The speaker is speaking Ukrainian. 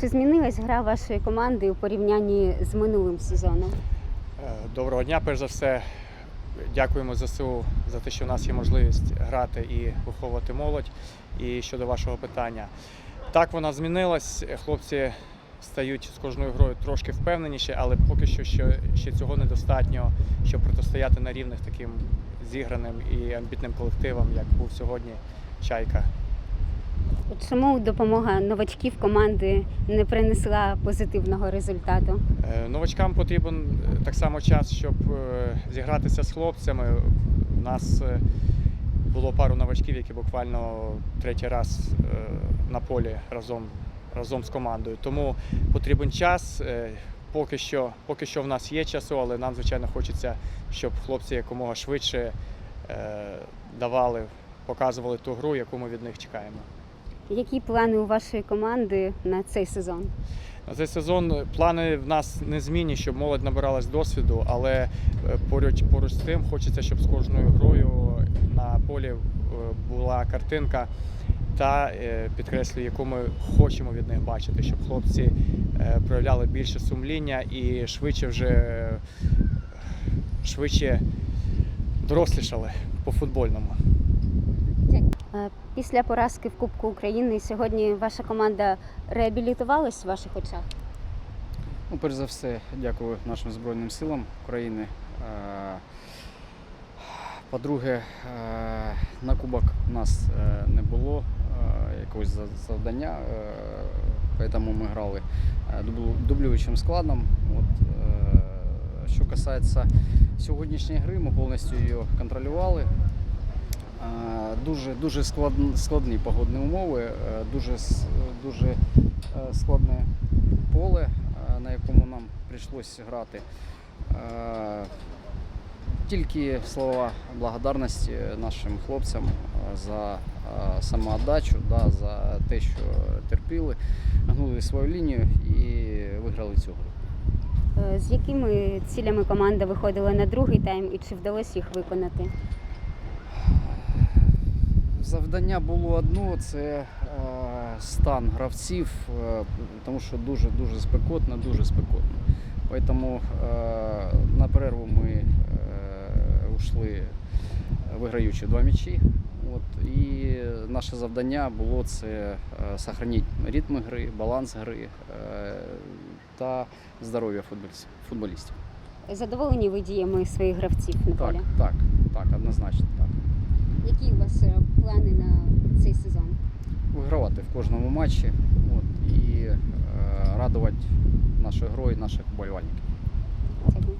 Чи змінилась гра вашої команди у порівнянні з минулим сезоном? Е, Доброго дня, перш за все. Дякуємо ЗСУ за те, що у нас є можливість грати і виховувати молодь. І щодо вашого питання, так вона змінилась. Хлопці стають з кожною грою трошки впевненіші, але поки що ще, ще цього недостатньо, щоб протистояти на рівних таким зіграним і амбітним колективам, як був сьогодні Чайка. От Чому допомога новачків команди не принесла позитивного результату? Е, Новачкам потрібен е, так само час, щоб е, зігратися з хлопцями. У нас було пару новачків, які буквально третій раз на полі разом, разом з командою. Тому потрібен час. Поки що, поки що в нас є часу, але нам, звичайно, хочеться, щоб хлопці якомога швидше давали, показували ту гру, яку ми від них чекаємо. Які плани у вашої команди на цей сезон? На цей сезон плани в нас незмінні, щоб молодь набиралась досвіду, але е, поруч, поруч з тим хочеться, щоб з кожною грою на полі е, була картинка та е, підкреслюю, яку ми хочемо від них бачити, щоб хлопці проявляли більше сумління і швидше вже швидше дорослішали по футбольному. Е, Після поразки в Кубку України сьогодні ваша команда реабілітувалась в ваших очах? Ну, перш за все, дякую нашим Збройним силам України. Е, По-друге, е, на кубок у нас не було якогось завдання, тому ми грали дублюючим складом. От, Що касається сьогоднішньої гри, ми повністю її контролювали. Дуже, дуже складн- складні погодні умови, е, дуже, дуже е, складне поле, е, на якому нам прийшлося грати. Тільки слова благодарності нашим хлопцям за самоотдачу, да, за те, що терпіли, гнули свою лінію і виграли цю гру. З якими цілями команда виходила на другий тайм і чи вдалося їх виконати? Завдання було одно це е, стан гравців, е, тому що дуже дуже спекотно, дуже спекотно. Тому е, на перерву ми ушли виграючи два м'ячі. От, і наше завдання було це е, ритм гри, баланс гри та здоров'я футболістів. Задоволені ви діями своїх гравців на Так, полі? так, так, однозначно так. Плани на цей сезон? вигравати в кожному матчі от, і е, радувати нашою грою наших вболівальників. Дякую.